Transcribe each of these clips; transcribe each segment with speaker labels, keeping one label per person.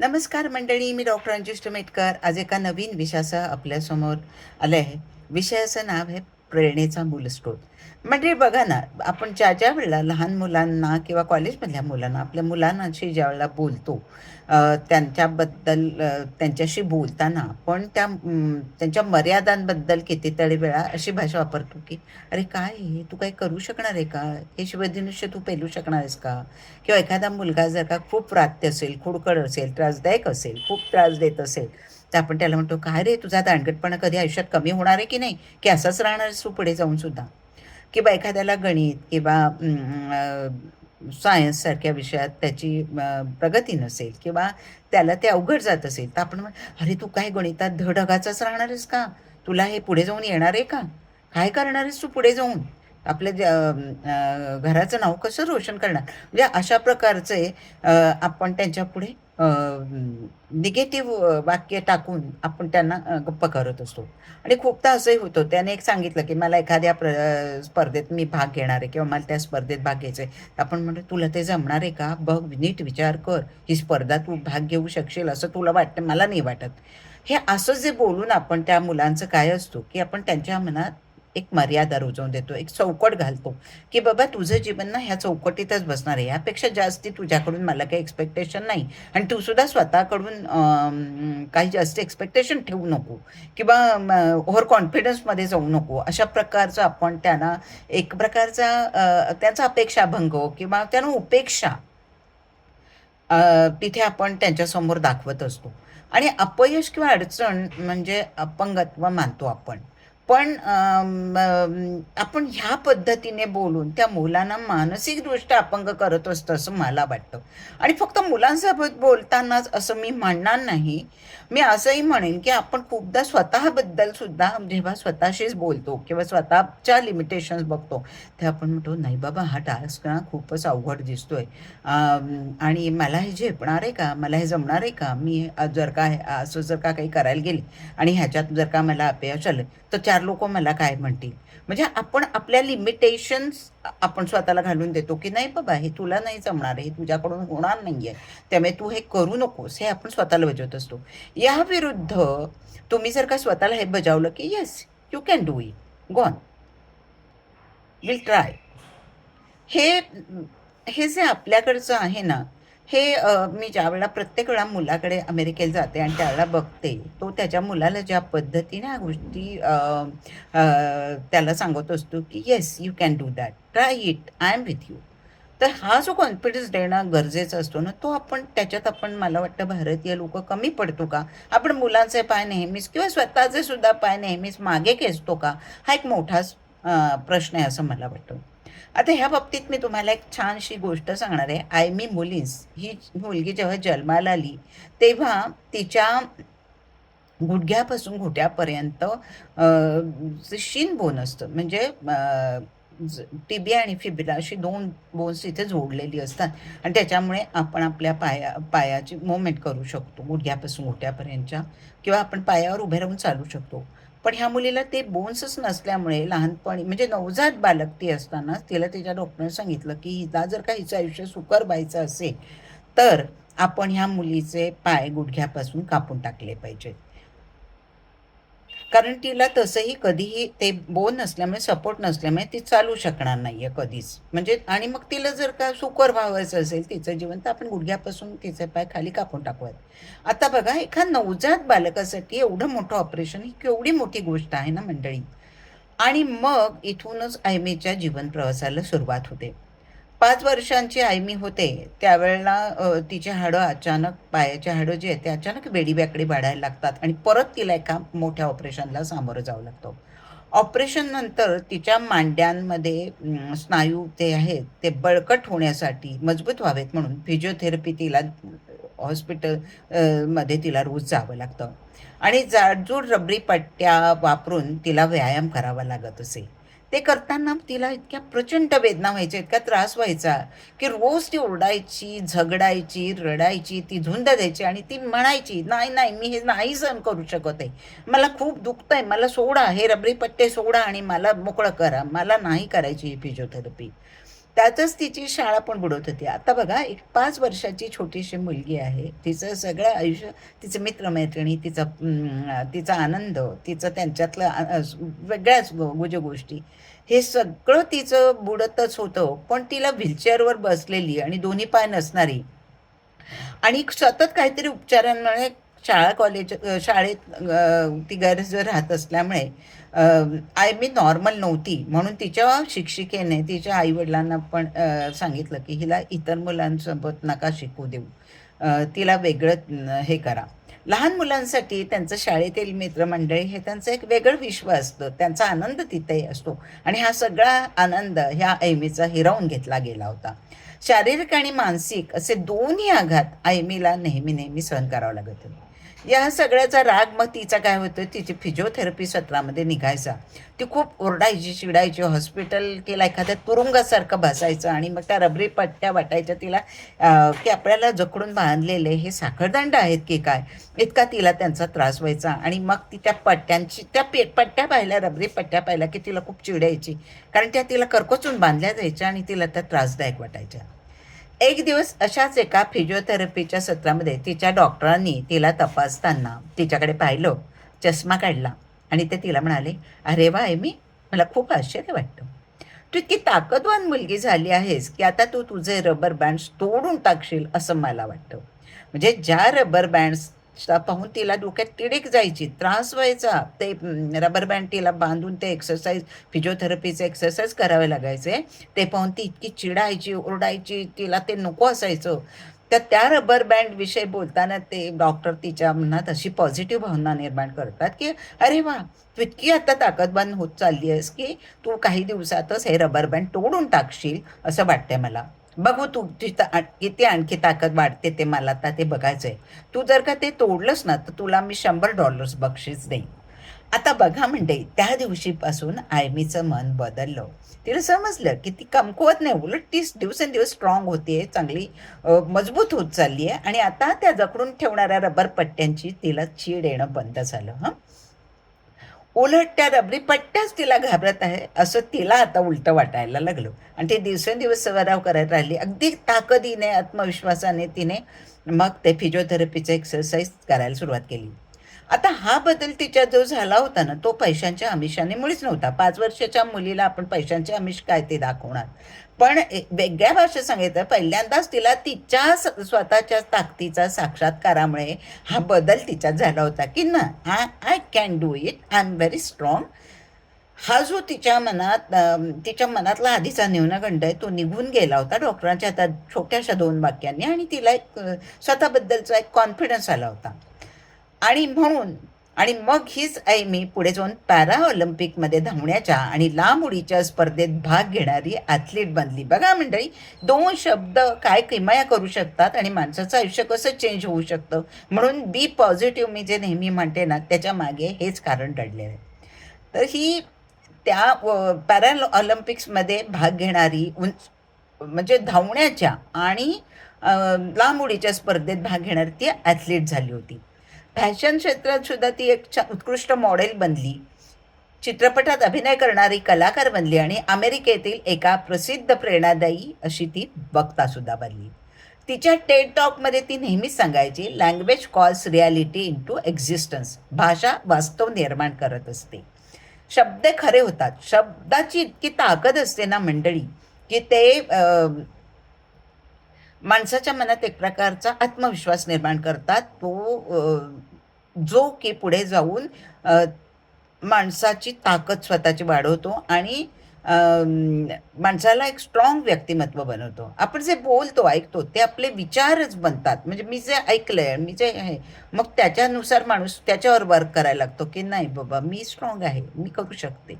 Speaker 1: नमस्कार मंडळी मी डॉक्टर अंजुष मेटकर. आज एका नवीन विषयासह आपल्यासमोर आले आहे. विषयाचं नाव आहे प्रेरणेचा मूलस्रोत म्हणजे बघा ना आपण ज्या ज्या वेळेला लहान मुलांना किंवा कॉलेजमधल्या मुलांना आपल्या मुलांशी ज्या वेळेला बोलतो त्यांच्याबद्दल त्यांच्याशी बोलताना पण त्या त्यांच्या मर्यादांबद्दल कितीतरी वेळा अशी भाषा वापरतो की अरे काय हे? तू काही करू शकणार आहे का? हे शिवधनुष्य तू पेलू शकणार आहेस का? किंवा एखादा मुलगा जर का खूप प्रात्य असेल खुडकड असेल त्रासदायक असेल खूप त्रास देत असेल तर आपण त्याला म्हणतो काय रे तुझा दांडगटपणा कधी आयुष्यात कमी होणार आहे की नाही? की असंच राहणार तू पुढे जाऊन सुद्धा? किंवा एखाद्याला गणित किंवा सायन्ससारख्या विषयात त्याची प्रगती नसेल किंवा त्याला ते अवघड जात असेल तर आपण अरे तू काय गणितात धडगाचाच राहणार आहेस का? तुला हे पुढे जाऊन येणार आहे का? काय करणार आहेस तू पुढे जाऊन? आपल्या ज्या, घराचं नाव कसं रोशन करणार? म्हणजे अशा प्रकारचे आपण त्यांच्या पुढे निगेटिव्ह वाक्य टाकून आपण त्यांना गप्प करत असतो. आणि खूपदा असंही होतं. त्याने एक सांगितलं की मला एखाद्या प्र स्पर्धेत मी भाग घेणार आहे किंवा मला त्या स्पर्धेत भाग घ्यायचा आहे. आपण म्हणतो तुला ते जमणार आहे का? बघ नीट विचार कर. ही स्पर्धा तू भाग घेऊ शकशील असं तुला वाटतं मला नाही वाटत. हे असं जे बोलून आपण त्या मुलांचं काय असतो की आपण त्यांच्या मनात एक मर्यादा रुजवून देतो एक चौकट घालतो की बाबा तुझं जीवन ना ह्या चौकटीतच बसणार आहे. यापेक्षा जास्ती तुझ्याकडून मला काही एक्सपेक्टेशन नाही. आणि तू सुद्धा स्वतःकडून काही जास्त एक्सपेक्टेशन ठेवू नको किंवा ओव्हर कॉन्फिडन्समध्ये जाऊ नको. अशा प्रकारचं आपण त्यांना एक प्रकारचा त्याचा अपेक्षा अपेक्षाभंग किंवा त्यांना उपेक्षा तिथे आपण त्यांच्यासमोर दाखवत असतो. आणि अपयश किंवा अडचण म्हणजे अपंगत्व मानतो आपण. पण आपण ह्या पद्धतीने बोलून त्या मुलांना मानसिकदृष्ट्या अपंग करत असतं असं मला वाटतं. आणि फक्त मुलांसोबत बोलतानाच असं मी म्हणणार नाही. मी असंही म्हणेन की आपण खूपदा स्वतःबद्दल सुद्धा जेव्हा स्वतःशीच बोलतो किंवा स्वतःच्या लिमिटेशन्स बघतो ते आपण म्हणतो नाही बाबा हा टास्क ना खूपच अवघड दिसतोय. आणि मला हे झेपणार आहे का? मला हे जमणार आहे का? मी जर का असं जर का काही करायला गेले आणि ह्याच्यात जर का मला अपयश आलं तर चार लोक मला काय म्हणतील? म्हणजे आपण आपल्या लिमिटेशन्स आपण स्वतःला घालून देतो की नाही बाबा हे तुला नाही जमणार हे तुझ्याकडून होणार नाही आहे त्यामुळे तू हे करू नकोस हे आपण स्वतःला बजावत असतो. या विरुद्ध तुम्ही जर का स्वतःला हे बजावलं की yes you can do it gone will try हे हे जे आपल्याकडचं आहे ना हे मी ज्या वेळेला प्रत्येक वेळा मुलाकडे अमेरिकेला जाते आणि त्यावेळेला बघते तो त्याच्या मुलाला ज्या पद्धतीने ह्या गोष्टी त्याला सांगत असतो की yes you can do that try it I am with you तर हा जो कॉन्फिडन्स देणं गरजेचा असतो ना तो आपण त्याच्यात आपण मला वाटतं भारतीय लोक कमी पडतो का? आपण मुलांचे पाय नेहमीच किंवा स्वतःचे सुद्धा पाय नेहमीच मागे खेचतो का? हा एक मोठाच प्रश्न आहे असं मला वाटतं. आता ह्या बाबतीत मी तुम्हाला एक छानशी गोष्ट सांगणार आहे. आयमी मुलीन्स ही मुलगी जेव्हा जन्माला आली तेव्हा तिच्या गुडघ्यापासून घोट्यापर्यंत शीन बोन असतं. म्हणजे टिबिया आणि फिबिला अशी दोन बोन्स इथे जोडलेली असतात. आणि त्याच्यामुळे आपण आपल्या पाया पायाची मुवमेंट करू शकतो. गुडघ्यापासून घोट्यापर्यंतच्या किंवा आपण पायावर उभे राहून चालू शकतो. पण ह्या मुलीला ते बोन्सच नसल्यामुळे लहानपणी म्हणजे नवजात बालक ती असताना तिला तिच्या डॉक्टरने सांगितलं की हिला जर का हिचं आयुष्य सुकर व्हायचं असेल तर आपण ह्या मुलीचे पाय गुडघ्यापासून कापून टाकले पाहिजेत. कारण तिला तसंही कधीही ते बोन नसल्यामुळे सपोर्ट नसल्यामुळे ती चालू शकणार नाही आहे कधीच. म्हणजे आणि मग तिला जर का सुकर व्हावायचं असेल तिचं जीवन तर आपण गुडघ्यापासून तिचे पाय खाली कापून टाकूयात. आता बघा एका नवजात बालकासाठी एवढं मोठं ऑपरेशन ही केवढी मोठी गोष्ट आहे ना मंडळी? आणि मग इथूनच आयमेच्या जीवन प्रवासाला सुरुवात होते. पाच वर्षांची आयमी होते त्यावेळेला तिची तिचे हाडं अचानक पायाचे हाडं जे आहेत ते अचानक वेडीव्याकडे वाढायला लागतात आणि परत तिला एका मोठ्या ऑपरेशनला सामोरं जावं लागतं. ऑपरेशननंतर तिच्या मांड्यांमध्ये स्नायू ते आहेत ते बळकट होण्यासाठी मजबूत व्हावेत म्हणून फिजिओथेरपी तिला हॉस्पिटलमध्ये तिला रोज जावं लागतं. आणि जाडजूड रबरी पट्ट्या वापरून तिला व्यायाम करावा लागत असे. ते करताना तिला इतक्या प्रचंड वेदना व्हायच्या इतका त्रास व्हायचा की रोज ती ओरडायची झगडायची रडायची ती झुंड द्यायची आणि ती म्हणायची नाही नाही मी हे नाही सहन करू शकत आहे. मला खूप दुखतं आहे मला सोडा हे रबरी पट्टे सोडा आणि मला मोकळं करा. मला नाही करायची ही फिजिओथेरपी त्यातच तिची शाळा पण बुडवत होती. आता बघा एक पाच वर्षाची छोटीशी मुलगी आहे. तिचं सगळं आयुष्य तिचं मित्रमैत्रिणी तिचा तिचा आनंद तिचं त्यांच्यातलं वेगळ्याच गुज गोष्टी हे सगळं तिचं बुडतच होतं. पण तिला व्हीलचेअरवर बसलेली आणि दोन्ही पाय नसणारी. आणि सतत काहीतरी उपचारांमुळे शाळा कॉलेज शाळेत ती गैरहजर राहत असल्यामुळे आय मी नॉर्मल नव्हती. म्हणून तिच्या शिक्षिकेने तिच्या आईवडिलांना पण सांगितलं की हिला इतर मुलांसोबत नका शिकू देऊ. तिला वेगळं हे करा. लहान मुलांसाठी त्यांचं शाळेतील मित्रमंडळी हे त्यांचं एक वेगळं विश्व असतं. त्यांचा आनंद तिथे असतो. आणि हा सगळा आनंद ह्या ऐमीचा हिरावून घेतला गेला होता. शारीरिक आणि मानसिक असे दोन्ही आघात ऐमीला नेहमी नेहमी सहन करावं लागत होते. या सगळ्याचा राग मग तिचा काय होतं तिची फिजिओथेरपी सत्रामध्ये निघायचा. ती खूप ओरडायची चिडायची. हॉस्पिटल तिला एखाद्या तुरुंगासारखं भासायचं आणि मग त्या रबरी पट्ट्या वाटायच्या तिला की आपल्याला जकडून बांधलेले हे साखरदंड आहेत की काय? इतका तिला त्यांचा त्रास व्हायचा आणि मग ती त्या पट्ट्यांची त्या पे पट्ट्या पाहिल्या रबरी पट्ट्या पाहिल्या की तिला खूप चिडायची. कारण त्या तिला करकोचून बांधल्या जायच्या आणि तिला त्या त्रासदायक वाटायच्या. एक दिवस अशाच एका फिजिओथेरपीच्या सत्रामध्ये तिच्या डॉक्टरांनी तिला तपासताना तिच्याकडे पाहिलं चष्मा काढला आणि ते तिला म्हणाले अरे वा मी मला खूप आश्चर्य वाटतं. तू इतकी ताकदवान मुलगी झाली आहेस की आता तू तुझे रबर बँड्स तोडून टाकशील असं मला वाटतं. म्हणजे ज्या रबर बँड्स पाहून तिला डोक्यात तिडीक जायची त्रास व्हायचा. ते रबर बँड तिला बांधून ते एक्सरसाइज फिजिओथेरपीचे एक्सरसाइज करावे लागायचे. ते पाहून ती इतकी चिडायची ओरडायची तिला ते नको असायचं. तर त्या रबर बँड विषयी बोलताना ते डॉक्टर तिच्या मनात अशी पॉझिटिव्ह भावना निर्माण करतात की अरे वा तू इतकी आता ताकदवान होत चालली आहेस की तू काही दिवसातच हे रबर बँड तोडून टाकशील असं वाटतंय मला. बघू तू तिथं किती आणखी ताकद वाढते ते मला आता ते बघायचंय. तू जर का ते तोडलंस ना तर तुला मी शंभर डॉलर्स बक्षीस देईन. आता बघा म्हणजे त्या दिवशीपासून आयमीचं मन बदललं. तिला समजलं की ती कमकुवत नाही उलट ती दिवसेंदिवस स्ट्रॉंग होतीये चांगली मजबूत होत चालली आहे आणि आता त्या जकडून ठेवणाऱ्या रबर पट्ट्यांची तिला चीड येणं बंद झालं हं. उलट त्या रबरी पट्ट्याच तिला घाबरत आहे असं तिला आता उलटं वाटायला लागलं. आणि ती दिवसेंदिवस सराव करायला राहिली. अगदी ताकदीने आत्मविश्वासाने तिने मग ते फिजिओथेरपीचं एक्सरसाइज करायला सुरुवात केली. आता हा बदल तिच्या जो झाला होता ना तो पैशांच्या आमिषाने मुळीच नव्हता. पाच वर्षाच्या मुलीला आपण पैशांचे आमिष काय ते दाखवणार? पण वेगळ्या भाषेत सांगितलं पहिल्यांदाच तिला तिच्या स- स्वतःच्या ताकदीचा साक्षात्कारामुळे हा बदल तिच्यात झाला होता की ना I I can do it I am very strong हा जो तिच्या मनात तिच्या मनातला आधीचा न्यूनगंड आहे तो निघून गेला होता डॉक्टरांच्या आता छोट्याशा दोन वाक्यांनी आणि तिला एक स्वतःबद्दलचा एक कॉन्फिडन्स आला होता. आणि म्हणून आणि मग हीच आई मी पुढे जाऊन पॅरा ऑलिम्पिकमध्ये धावण्याच्या आणि लांब उडीच्या स्पर्धेत भाग घेणारी ॲथलीट बनली. बघा मंडळी दोन शब्द काय किमया करू शकतात आणि माणसाचं आयुष्य कसं चेंज होऊ शकतं? म्हणून बी पॉझिटिव्ह मी जे नेहमी म्हणते ना त्याच्यामागे हेच कारण दडलेलं आहे. तर ही त्या पॅरा ऑलिम्पिक्समध्ये भाग घेणारी उंच म्हणजे धावण्याच्या आणि लांब उडीच्या स्पर्धेत भाग घेणारी ती ॲथलीट झाली होती. फॅशन क्षेत्रात सुद्धा ती एक उत्कृष्ट मॉडेल बनली. चित्रपटात अभिनय करणारी कलाकार बनली आणि अमेरिकेतील एका प्रसिद्ध प्रेरणादायी अशी ती वक्ता सुद्धा बनली. तिच्या टेड टॉकमध्ये ती नेहमीच सांगायची language calls reality into existence भाषा वास्तव निर्माण करत असते. शब्द खरे होतात. शब्दाची इतकी ताकद असते ना मंडळी की ते माणसाच्या मनात एक प्रकारचा आत्मविश्वास निर्माण करतात. तो जो की पुढे जाऊन माणसाची ताकद स्वतःची वाढवतो आणि माणसाला एक स्ट्रॉंग व्यक्तिमत्व बनवतो. आपण जे बोलतो ऐकतो ते आपले विचारच बनतात. म्हणजे मी जे ऐकलंय मी जे आहे मग त्याच्यानुसार माणूस त्याच्यावर वर्क करायला लागतो की नाही बाबा मी स्ट्रॉंग आहे मी करू शकते.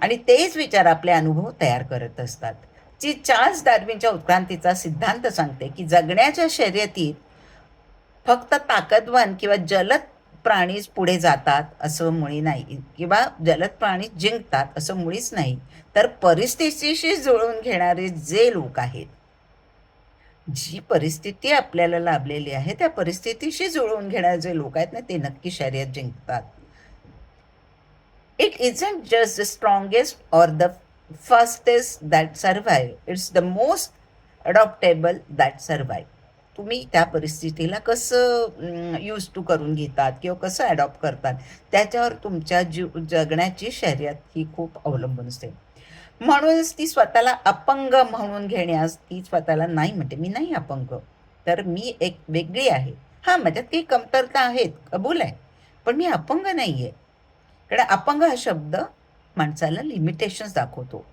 Speaker 1: आणि तेच विचार आपले अनुभव तयार करत असतात. जी चार्ल्स डार्विनच्या उत्क्रांतीचा सिद्धांत सांगते की जगण्याच्या शर्यतीत फक्त ताकदवान किंवा जलद प्राणीच पुढे जातात असं मुळी नाही. किंवा जलद प्राणी जिंकतात असं मुळीच नाही. तर परिस्थितीशी जुळवून घेणारे जे लोक आहेत जी परिस्थिती आपल्याला लाभलेली आहे त्या परिस्थितीशी जुळवून घेणारे जे लोक आहेत ना ते नक्की शर्यत जिंकतात. It isn't just the strongest or the fastest that survive it's the most adaptable that survive तुम्ही त्या परिस्थितीला कसं यूज टू करून घेतात किंवा कसं ॲडॉप्ट करतात त्याच्यावर तुमच्या जीव जगण्याची शर्यत ही खूप अवलंबून असते. म्हणूनच ती स्वतःला अपंग म्हणून घेण्यास ती स्वतःला नाही म्हणते. मी नाही अपंग तर मी एक वेगळी आहे. हां माझ्यात काही कमतरता आहेत कबूल आहे पण मी अपंग नाही आहे कारण अपंग हा शब्द माणसाला लिमिटेशन्स दाखवतो.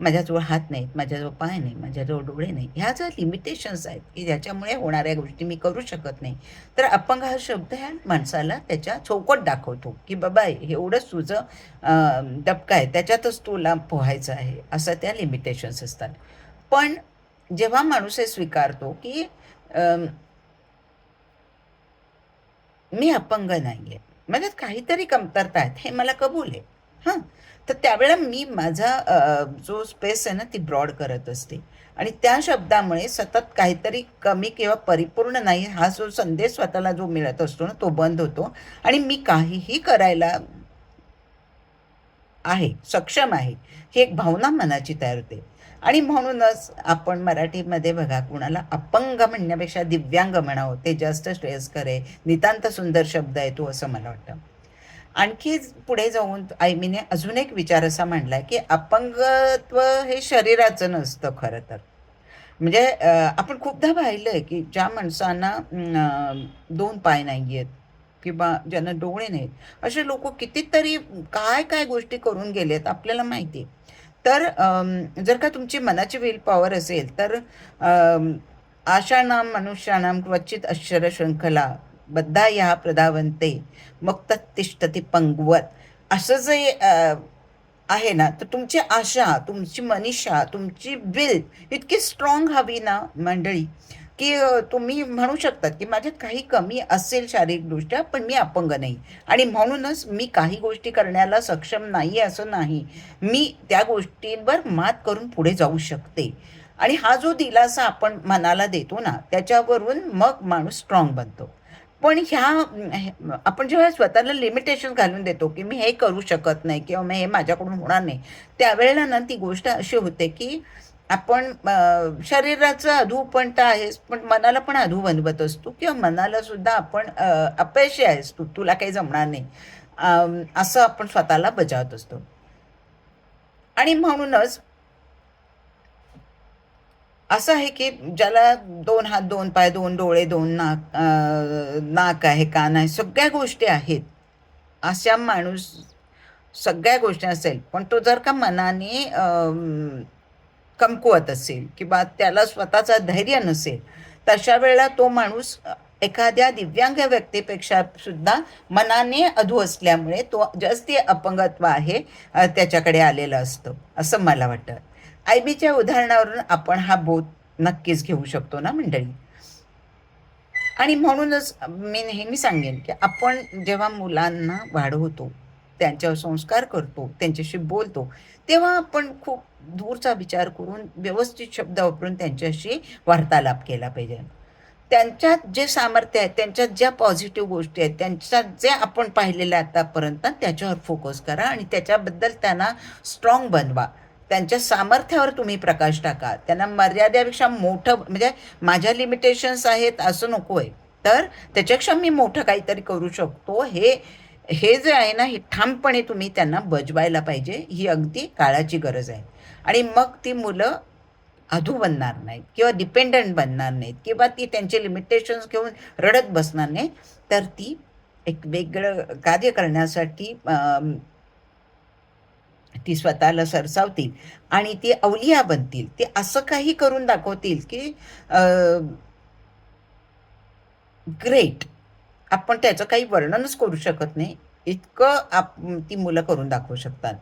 Speaker 1: माझ्याजवळ हात नाहीत माझ्याजवळ पाय नाही माझ्याजवळ डोळे नाही ह्या ज्या लिमिटेशन्स आहेत की ज्याच्यामुळे होणाऱ्या गोष्टी मी करू शकत नाही तर अपंग हा शब्द ह्या माणसाला त्याच्या चौकट दाखवतो की बाबा एवढंच तुझं दबका आहे त्याच्यातच तुला पोहायचं आहे असं त्या लिमिटेशन्स असतात. पण जेव्हा माणूस हे स्वीकारतो की मी अपंग नाही आहे म्हणजे काहीतरी कमतरता आहेत हे मला कबूल आहे. हां. तर त्यावेळेला मी माझा जो स्पेस आहे ना ती ब्रॉड करत असते. आणि त्या शब्दामुळे सतत काहीतरी कमी किंवा परिपूर्ण नाही हा जो संदेश स्वतःला जो मिळत असतो ना तो बंद होतो. आणि मी काहीही करायला आहे सक्षम आहे ही एक भावना मनाची तयार होते. आणि म्हणूनच आपण मराठीमध्ये बघा कुणाला अपंग म्हणण्यापेक्षा दिव्यांग म्हणावं ते जास्त श्रेयस्कर आहे नितांत सुंदर शब्द आहे तो असं मला वाटतं. आणखी पुढे जाऊन आयमीने अजून एक विचार असा मांडला की अपंगत्व हे शरीराचं नसतं खरं तर. म्हणजे आपण खूपदा पाहिलं आहे की ज्या माणसांना दोन पाय नाही आहेत किंवा ज्यांना डोळे नाहीत असे लोक कितीतरी काय काय गोष्टी करून गेलेत आपल्याला माहिती. तर जर का तुमची मनाची विल पॉवर असेल तर आशानाम मनुष्यानाम क्वचित अक्षर शृंखला बद्धा प्रधावंते मग तत्तिष्ठती पंगवत. असं जे आहे ना तर तुमची आशा तुमची मनीषा तुमची विल इतकी स्ट्रॉंग हवी ना मंडळी की तुम्ही म्हणू शकतात की माझ्यात काही कमी असेल शारीरिकदृष्ट्या पण मी अपंग नाही. आणि म्हणूनच मी काही गोष्टी करण्याला सक्षम नाही असं नाही. मी त्या गोष्टींवर मात करून पुढे जाऊ शकते. आणि हा जो दिलासा आपण मनाला देतो ना त्याच्यावरून मग माणूस स्ट्रॉंग बनतो. पण ह्या आपण जेव्हा स्वतःला लिमिटेशन घालून देतो की मी हे करू शकत नाही किंवा मी हे माझ्याकडून होणार नाही त्यावेळेला ना ती गोष्ट अशी होते की आपण शरीराचं अधू पण तर आहेच पण मनाला पण अधू बनवत असतो किंवा मनाला सुद्धा आपण अपयशी आहेस तू तुला काही जमणार नाही. असं आपण स्वतःला बजावत असतो. आणि म्हणूनच असं आहे की ज्याला दोन हात दोन पाय दोन डोळे दोन नाक नाक आहे कान आहे सगळ्या गोष्टी आहेत. अशा माणूस सगळ्या गोष्टी असेल पण तो जर का मनाने कमकुवत असेल किंवा त्याला स्वतःचा धैर्य नसेल तशा वेळेला तो माणूस एखाद्या दिव्यांग व्यक्तीपेक्षा सुद्धा मनाने अधू असल्यामुळे तो जास्ती अपंगत्व आहे त्याच्याकडे आलेलं असतं असं मला वाटतं. आय बीच्या उदाहरणावरून आपण हा बोध नक्कीच घेऊ शकतो ना मंडळी? आणि म्हणूनच मी नेहमी सांगेन की आपण जेव्हा मुलांना वाढवतो त्यांच्यावर संस्कार करतो त्यांच्याशी बोलतो तेव्हा आपण खूप दूरचा विचार करून व्यवस्थित शब्द वापरून त्यांच्याशी वार्तालाप केला पाहिजे. त्यांच्यात जे सामर्थ्य आहे त्यांच्यात ज्या पॉझिटिव्ह गोष्टी आहेत त्यांच्यात जे आपण पाहिलेलं आहे आतापर्यंत त्याच्यावर फोकस करा आणि त्याच्याबद्दल त्यांना स्ट्रॉंग बनवा. त्यांच्या सामर्थ्यावर तुम्ही प्रकाश टाका. त्यांना मर्यादेपेक्षा मोठं म्हणजे माझ्या लिमिटेशन्स आहेत असं नको आहे तर त्याच्यापेक्षा मी मोठं काहीतरी करू शकतो. हे हे जे आहे ना हे ठामपणे तुम्ही त्यांना बजवायला पाहिजे. ही अगदी काळाची गरज आहे. आणि मग ती मुलं अधू बनणार नाहीत किंवा डिपेंडंट बनणार नाहीत किंवा ती त्यांचे लिमिटेशन्स घेऊन रडत बसणार नाही तर ती एक वेगळं कार्य करण्यासाठी ती स्वतःला सरसावतील आणि ती अवलिया बनतील. ते असं काही करून दाखवतील की ग्रेट आपण त्याचं काही वर्णनच करू शकत नाही. इतकं आप ती मुलं करून दाखवू शकतात.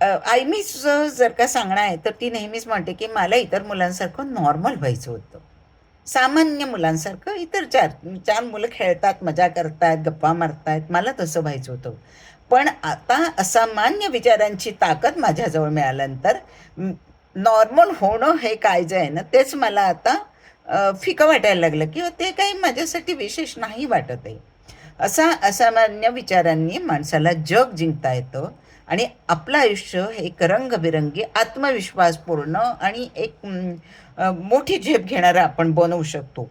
Speaker 1: आयमीच जर का सांगणं आहे तर ती नेहमीच म्हणते की मला इतर मुलांसारखं नॉर्मल व्हायचं होतं. सामान्य मुलांसारखं इतर चार चार मुलं खेळतात मजा करतायत गप्पा मारतायत मला तसं व्हायचं होतं. पण आता असामान्य विचारांची ताकद माझ्याजवळ मिळाल्यानंतर नॉर्मल होणं हे काय जे आहे ना तेच मला आता फिकं वाटायला लागलं किंवा ते काही माझ्यासाठी विशेष नाही वाटत आहे. असा असामान्य विचारांनी माणसाला जग जिंकता येतं आणि आपलं आयुष्य हे एक रंगबिरंगी आत्मविश्वासपूर्ण आणि एक मोठी झेप घेणारा आपण बनवू शकतो.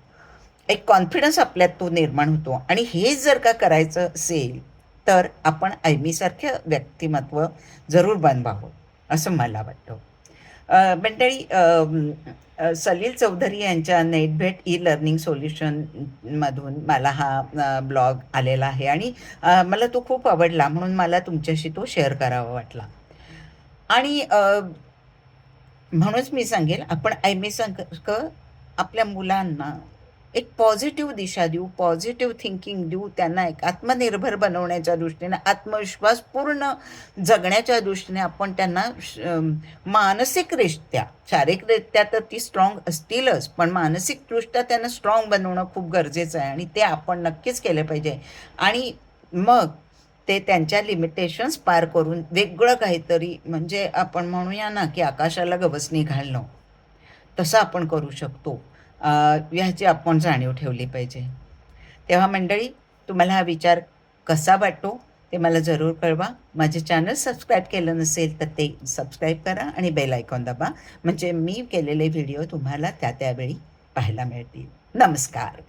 Speaker 1: एक कॉन्फिडन्स आपल्यात तो निर्माण होतो आणि हे जर का करायचं असेल तर आपण आयमीसारखं व्यक्तिमत्व जरूर बनवावं असं मला वाटतं. मंडळी सलील चौधरी यांच्या नेटभेट ई लर्निंग सोल्युशनमधून मला हा ब्लॉग आलेला आहे आणि मला तो खूप आवडला म्हणून मला तुमच्याशी तो शेअर करावा वाटला. आणि म्हणूनच मी सांगेल आपण आयमीसारखं आपल्या मुलांना एक पॉझिटिव्ह दिशा देऊ पॉझिटिव्ह थिंकिंग देऊ त्यांना एक आत्मनिर्भर बनवण्याच्या दृष्टीने आत्मविश्वासपूर्ण जगण्याच्या दृष्टीने आपण त्यांना श- मानसिकरित्या शारीरिकरित्या तर ती स्ट्रॉंग असतीलच पण मानसिकदृष्ट्या त्यांना स्ट्रॉंग बनवणं खूप गरजेचं आहे आणि ते आपण नक्कीच केलं पाहिजे. आणि मग ते त्यांच्या लिमिटेशन्स पार करून वेगळं काहीतरी म्हणजे आपण म्हणूया ना की आकाशाला गवसणी घालणं तसं आपण करू शकतो. ह्याची आपण जाणीव ठेवली पाहिजे. तेव्हा मंडळी तुम्हाला हा विचार कसा वाटतो ते मला जरूर कळवा. माझे चॅनल सबस्क्राईब केलं नसेल तर ते सबस्क्राईब करा आणि बेल आयकॉन दाबा. म्हणजे मी केलेले व्हिडिओ तुम्हाला त्या त्यावेळी पाहायला मिळतील. नमस्कार.